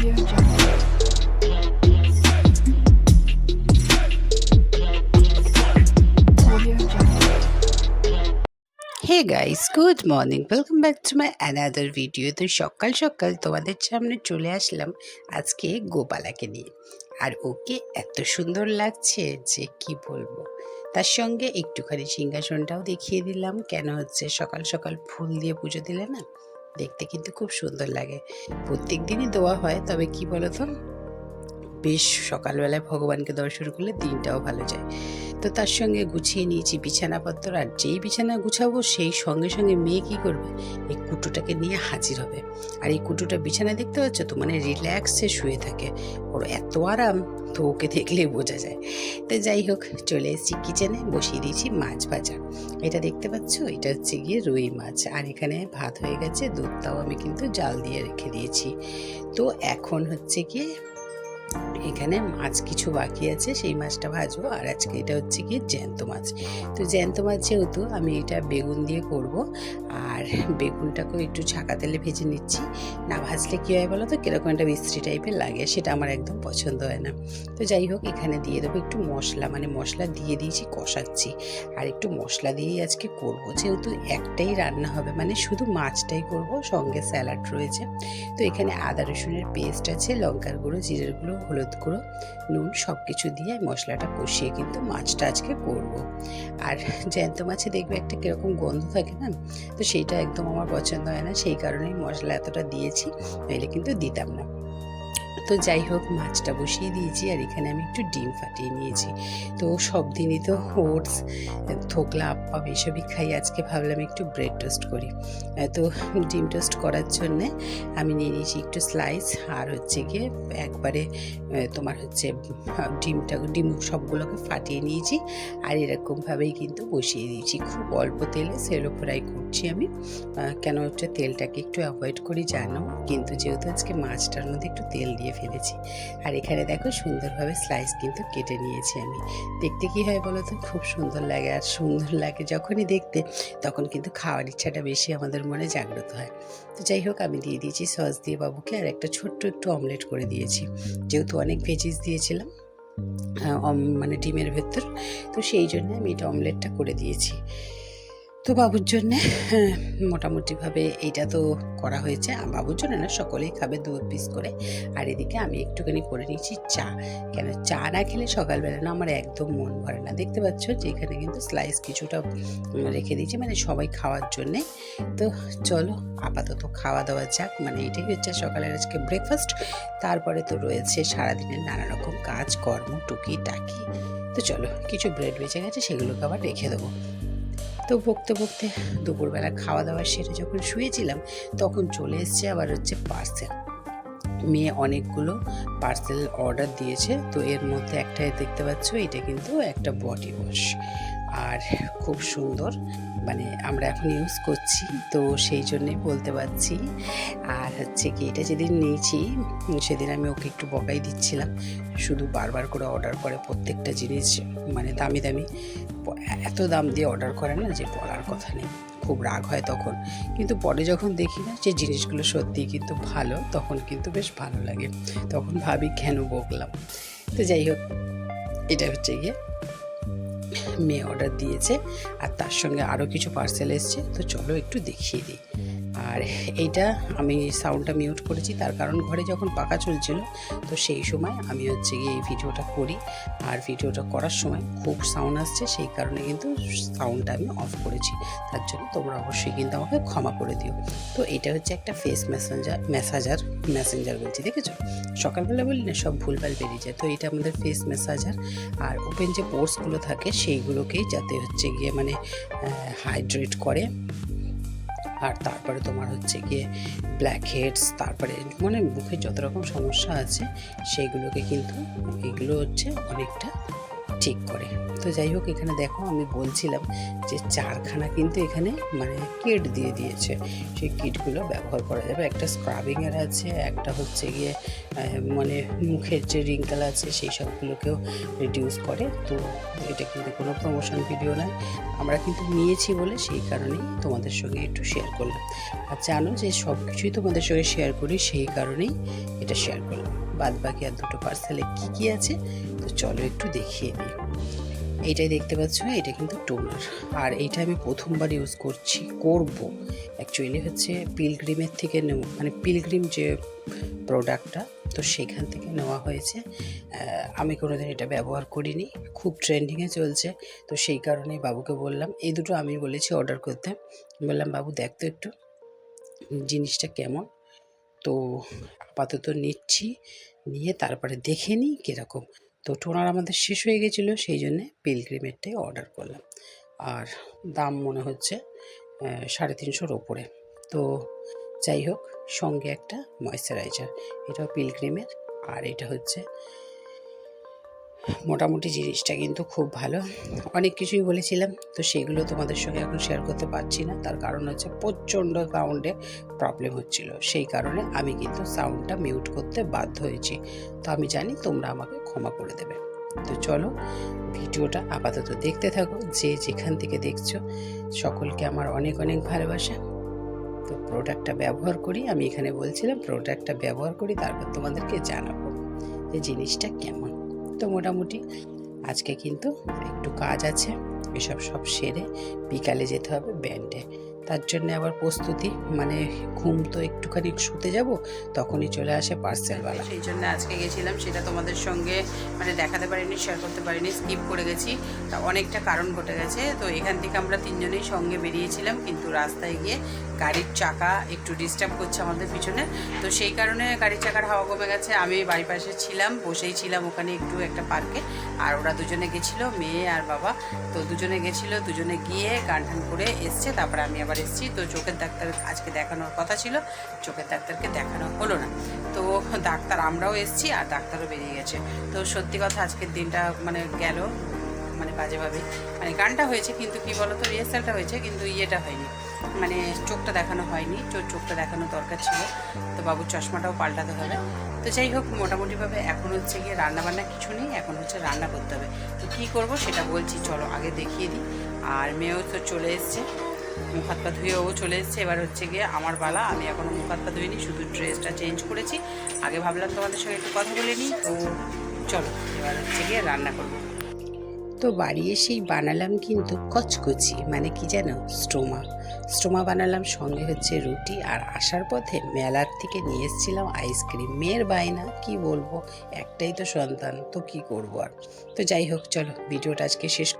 Hey guys good morning welcome back to my another video তো সকাল সকাল তোমাদের সামনে চলে আসলাম আজকে গোপালাকে নিয়ে। আর ওকে এত সুন্দর লাগছে যে কি বলব। তার সঙ্গে একটুখানি সিংহাসনটাও দেখিয়ে দিলাম। কেন হচ্ছে সকাল সকাল ফুল দিয়ে পুজো দিলে না দেখতে কিন্তু খুব সুন্দর লাগে। প্রত্যেক দিনই দোয়া হয়, তবে কি বলতো? বেশ সকালবেলায় ভগবানকে দর্শন করলে দিনটাও ভালো যায়। তো তার সঙ্গে গুছিয়ে নিয়েছি বিছানাপত্র, আর যেই বিছানা গুছাবো সেই সঙ্গে সঙ্গে মেয়ে কী করবে? এই কুটুটাকে নিয়ে হাজির হবে। আর এই কুটুটা বিছানা দেখতে পাচ্ছ তো মানে রিল্যাক্সে শুয়ে থাকে। ওর এত আরাম, তো ওকে দেখলেই বোঝা যায়। তো যাই হোক, চলে এসেছি কিচেনে, বসিয়ে দিয়েছি মাছ ভাজা। এটা দেখতে পাচ্ছ? এটা হচ্ছে গিয়ে রুই মাছ। আর এখানে ভাত হয়ে গেছে, দুধটাও আমি কিন্তু জাল দিয়ে রেখে দিয়েছি। তো এখন হচ্ছে গিয়ে এখানে মাছ কিছু বাকি আছে, সেই মাছটা ভাজবো। আর আজকে এটা হচ্ছে কি জ্যান্ত মাছ। তো জ্যান্ত মাছ যেহেতু আমি এটা বেগুন দিয়ে করব, আর বেগুনটাকেও একটু ছাকা তেলে ভেজে নিচ্ছি। না ভাজলে কী হয় বলো তো কীরকম একটা মিস্ত্রি টাইপের লাগে, সেটা আমার একদম পছন্দ হয় না। তো যাই হোক, এখানে দিয়ে দেবো একটু মশলা। মানে মশলা দিয়ে দিয়েছি, কষাচ্ছি। আর একটু মশলা দিয়েই আজকে করব। যেহেতু একটাই রান্না হবে মানে শুধু মাছটাই করব, সঙ্গে স্যালাড রয়েছে। তো এখানে আদা রসুনের পেস্ট আছে, লঙ্কার গুঁড়ো, জিরের গুঁড়ো হলুদ গুঁড়ো, নুন সব কিছু দিয়ে মশলাটা কষিয়ে কিন্তু মাছটা আজকে করব। আর জ্যান্ত মাছে দেখবে একটা কীরকম গন্ধ থাকে না? তো সেইটা একদম আমার পছন্দ হয় না, সেই কারণেই মশলা এতটা দিয়েছি, নইলে কিন্তু দিতাম না। তো যাই হোক, মাছটা বসিয়ে দিয়েছি আর এখানে আমি একটু ডিম ফাটিয়ে নিয়েছি। তো সব দিনই তো ওটস, থোকলা, আপ্পা, এসবই খাই। আজকে ভাবলাম একটু ব্রেড টোস্ট করি। তো ডিম টোস্ট করার জন্যে আমি নিয়ে নিয়েছি একটু স্লাইস আর হচ্ছে গিয়ে একবারে তোমার হচ্ছে ডিমটা, ডিম সবগুলোকে ফাটিয়ে নিয়েছি আর এরকমভাবেই কিন্তু বসিয়ে দিয়েছি। খুব অল্প তেলে সেলো ফ্রাই করছি আমি। কেন হচ্ছে তেলটাকে একটু অ্যাভয়েড করি জানো? কিন্তু যেহেতু আজকে মাছটার মধ্যে একটু তেল দিয়ে ফেলেছি। আর এখানে দেখো সুন্দরভাবে স্লাইস কিন্তু কেটে নিয়েছি আমি। দেখতে কি হয় বলো তো? খুব সুন্দর লাগে আর সুন্দর লাগে যখনই দেখতে, তখন কিন্তু খাওয়ার ইচ্ছাটা বেশি আমাদের মনে জাগ্রত হয়। তো যাই হোক, আমি দিয়ে দিয়েছি সস দিয়ে বাবুকে আর একটা ছোট্ট একটু অমলেট করে দিয়েছি। যেহেতু অনেক ভেজিস দিয়েছিলাম মানে ডিমের ভেতর, তো সেই জন্য আমি এটা অমলেটটা করে দিয়েছি। তো বাবুর জন্যে হ্যাঁ, মোটামুটিভাবে এইটা তো করা হয়েছে। বাবুর জন্য না সকলেই খাবে দু পিস করে। আর এদিকে আমি একটুখানি করে নিয়েছি চা। কেন চা না খেলে সকালবেলা না আমার একদম মন ভরে না। দেখতে পাচ্ছ যে এখানে কিন্তু স্লাইস কিছুটা রেখে দিয়েছি মানে সবাই খাওয়ার জন্যে। তো চলো আপাতত খাওয়া দাওয়া যাক। মানে এটাই হচ্ছে সকালের আজকে ব্রেকফাস্ট তারপরে তো রয়েছে সারাদিনের নানা রকম কাজ কর্ম টুকি টাকি তো চলো কিছু ব্রেড বেঁচে গেছে সেগুলোকে আবার রেখে দেবো। তো বকতে বকতে দুপুরবেলা খাওয়া দাওয়া সেরে যখন শুয়েছিলাম, তখন চলে এসছে আবার হচ্ছে পার্সেল মেয়ে অনেকগুলো পার্সেল অর্ডার দিয়েছে, তো এর মধ্যে একটাই দেখতে পাচ্ছ, এটা কিন্তু একটা বডি ওয়াশ আর খুব সুন্দর। মানে আমরা এখন ইউজ করছি, তো সেই জন্যে বলতে পারছি। আর হচ্ছে কি, এটা যেদিন নিয়েছি, সেদিন আমি ওকে একটু বকাই দিচ্ছিলাম। শুধু বারবার করে অর্ডার করে প্রত্যেকটা জিনিস মানে দামি দামি। এত দাম দিয়ে অর্ডার করে না যে বলার কথা নেই। খুব রাগ হয় তখন। কিন্তু পরে যখন দেখি না যে জিনিসগুলো সত্যিই কিন্তু ভালো, তখন কিন্তু বেশ ভালো লাগে। তখন ভাবি, কেন বকলাম? তো যাই হোক, এটা হচ্ছে গিয়ে মেয়ে অর্ডার দিয়েছে আর তার সঙ্গে আরও কিছু পার্সেল এসছে, তো চলো একটু দেখিয়ে দিই। আর এইটা আমি সাউন্ডটা মিউট করেছি, তার কারণ ঘরে যখন পাকা চলছিল, তো সেই সময় আমি হচ্ছে গিয়ে এই ভিডিওটা করি। আর ভিডিওটা করার সময় খুব সাউন্ড আসছে, সেই কারণে কিন্তু সাউন্ডটা আমি অফ করেছি। তার জন্য তোমরা অবশ্যই কিন্তু আমাকে ক্ষমা করে দিও। তো এটা হচ্ছে একটা ফেস মেসেঞ্জার মেসাজার মেসেঞ্জার বলছি, দেখেছ? সকালবেলা বলি না, সব ভুলভাল বেরিয়ে যায়। তো এটা আমাদের ফেস মেসাজার আর ওপেন যে পোর্সগুলো থাকে, সেইগুলোকেই যাতে হচ্ছে গিয়ে মানে হাইড্রেট করে। আর তারপরে তোমার হচ্ছে গিয়ে ব্ল্যাক হেডস তারপরে মানে মুখে যত রকম সমস্যা আছে সেইগুলোকে কিন্তু এগুলো হচ্ছে অনেকটা ঠিক করে। তো যাই হোক এখানে দেখো আমি বলছিলাম যে চারখানা কিন্তু এখানে মানে কিট দিয়ে দিয়েছে। সেই কিটগুলো ব্যবহার করা যাবে। একটা স্ক্রাবিংয়ের আছে, একটা হচ্ছে গিয়ে মানে মুখের যে রিঙ্কেল আছে সেই সবগুলোকেও রিডিউস করে। তো এটা কিন্তু কোনো প্রমোশন ভিডিও নয়। আমরা কিন্তু নিয়েছি বলে সেই কারণেই তোমাদের সঙ্গে একটু শেয়ার করলাম। আর জানো যে সব কিছুই তোমাদের সঙ্গে শেয়ার করি সেই কারণেই এটা শেয়ার করলাম। বাদ বাকি আর দুটো পার্সেলে কী কী আছে, তো চলো একটু দেখিয়ে দিই এইটাই দেখতে পাচ্ছ এটা কিন্তু টোনার। আর এইটা আমি প্রথমবার ইউজ করছি, করব। অ্যাকচুয়ালি হচ্ছে পিলগ্রিমের থেকে নেব মানে পিলগ্রিম যে প্রোডাক্টটা তো সেখান থেকে নেওয়া হয়েছে। আমি কোনোদিন এটা ব্যবহার করিনি, খুব ট্রেন্ডিংয়ে চলছে, তো সেই কারণেই বাবুকে বললাম, এই দুটো আমি বলেছি অর্ডার করতে। বললাম, বাবু, দেখ তো একটু, জিনিসটা কেমন? তো আপাতত নিচ্ছি, নিয়ে তারপরে দেখে নিই কীরকম। তো টোনার আমাদের শেষ হয়ে গেছিল, সেই জন্যে পিলগ্রিমেরটাই অর্ডার করলাম। আর দাম মনে হচ্ছে সাড়ে তিনশোর ওপরে। তো যাই হোক, সঙ্গে একটা ময়েশ্চারাইজার এটাও পিলগ্রিমের, আর এটা হচ্ছে মোটামুটি জিনিসটা কিন্তু খুব ভালো। অনেক কিছুই বলেছিলাম, তো সেগুলো তোমাদের সঙ্গে এখন শেয়ার করতে পারছি না। তার কারণ হচ্ছে প্রচণ্ড সাউন্ডে প্রবলেম হচ্ছিল। সেই কারণে আমি কিন্তু সাউন্ডটা মিউট করতে বাধ্য হয়েছি। তো আমি জানি তোমরা আমাকে ক্ষমা করে দেবে। তো চলো, ভিডিওটা আপাতত দেখতে থাকো। যে যেখান থেকে দেখছ, সকলকে আমার অনেক অনেক ভালোবাসা। তো প্রোডাক্টটা ব্যবহার করি, আমি এখানে বলছিলাম প্রোডাক্টটা ব্যবহার করি, তারপর তোমাদেরকে জানাব যে জিনিসটা কেমন। তো মোটামুটি। আজকে কিন্তু একটু কাজ আছে। এসব সব সেরে বিকালে যেতে হবে ব্যান্ডে। তার জন্য আবার প্রস্তুতি মানে ঘুম তো একটুখানি শুতে যাব, তখনই চলে আসে পার্সেলওয়ালা। সেই জন্য আজকে গেছিলাম, সেটা তোমাদের সঙ্গে মানে দেখাতে পারিনি শেয়ার করতে পারিনি স্কিপ করে গেছি। তা অনেকটা কারণ ঘটে গেছে, তো এখান থেকে আমরা তিনজনেই সঙ্গে বেরিয়েছিলাম, কিন্তু রাস্তায় গিয়ে গাড়ির চাকা একটু ডিস্টার্ব করছে আমাদের পিছনে। তো সেই কারণে গাড়ির চাকার হাওয়া কমে গেছে, আমি বাড়ির পাশে ছিলাম, বসেই ছিলাম ওখানে একটু একটা পার্কে আর ওরা দুজনে গেছিল, মেয়ে আর বাবা। তো দুজনে গেছিল, দুজনে গিয়ে গান টান করে এসছে, তারপরে আমি আবার এসেছি, তো চোখের ডাক্তার আজকে দেখানোর কথা ছিল, চোখের ডাক্তারকে দেখানো হলো না। তো ডাক্তার আমরাও এসেছি আর ডাক্তারও বেরিয়ে গেছে। তো সত্যি কথা আজকের দিনটা মানে গেল মানে বাজেভাবে। মানে গানটা হয়েছে কিন্তু কি বলতো, রিহার্সালটা হয়েছে কিন্তু ইয়েটা হয়নি। মানে চোখটা দেখানো হয়নি চো- চোখটা দেখানো দরকার ছিল। তো বাবুর চশমাটাও পাল্টাতে হবে। তো যাই হোক, মোটামুটিভাবে এখন হচ্ছে গিয়ে রান্নাবান্না কিছু নেই, এখন হচ্ছে রান্না করতে হবে। তো কী করব সেটা বলছি, চলো আগে দেখিয়ে দিই। আর মেয়েও তো চলে এসছে। মুখ হাত পা ধুয়ে ও চলে এসছে। এবার হচ্ছে গিয়ে আমার বালা, আমি এখনও মুখ হাত পা ধুইনি, শুধু ড্রেসটা চেঞ্জ করেছি। আগে ভাবলাম তোমাদের সঙ্গে একটু কথা বলে নিই, তো চলো, এবার হচ্ছে গিয়ে রান্না করব। তো বাড়ি এসেই বানালাম কিন্তু কচকচি মানে কি জানো, স্টোমা। স্টোমা বানালাম সঙ্গে হচ্ছে রুটি, আর আসার পথে মেলার থেকে নিয়ে এসেছিলাম আইসক্রিম। মেয়ের বায়না, কি বলব, একটাই তো সন্তান, তো কি করব আর। তো যাই হোক, চলো, ভিডিওটা আজকে শেষ